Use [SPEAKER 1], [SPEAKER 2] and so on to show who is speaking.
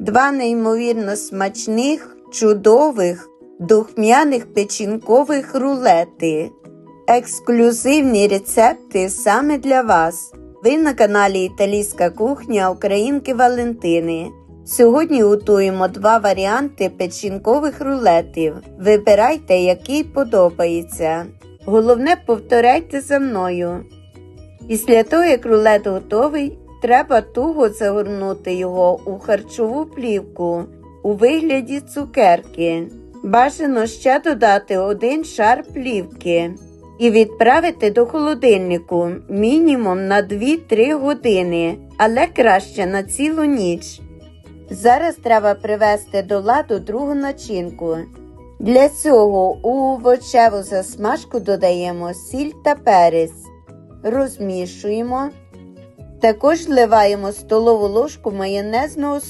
[SPEAKER 1] Два неймовірно смачних, чудових, духмяних печінкових рулети. Ексклюзивні рецепти саме для вас. Ви на каналі Італійська кухня Українки Валентини. Сьогодні готуємо два варіанти печінкових рулетів. Вибирайте, який подобається. Головне, повторяйте за мною. Після того, як рулет готовий, треба туго загорнути його у харчову плівку у вигляді цукерки. Бажано ще додати один шар плівки і відправити до холодильнику мінімум на 2-3 години, але краще на цілу ніч. Зараз треба привести до ладу другу начинку. Для цього у овочеву засмажку додаємо сіль та перець, розмішуємо. Також вливаємо столову ложку майонезного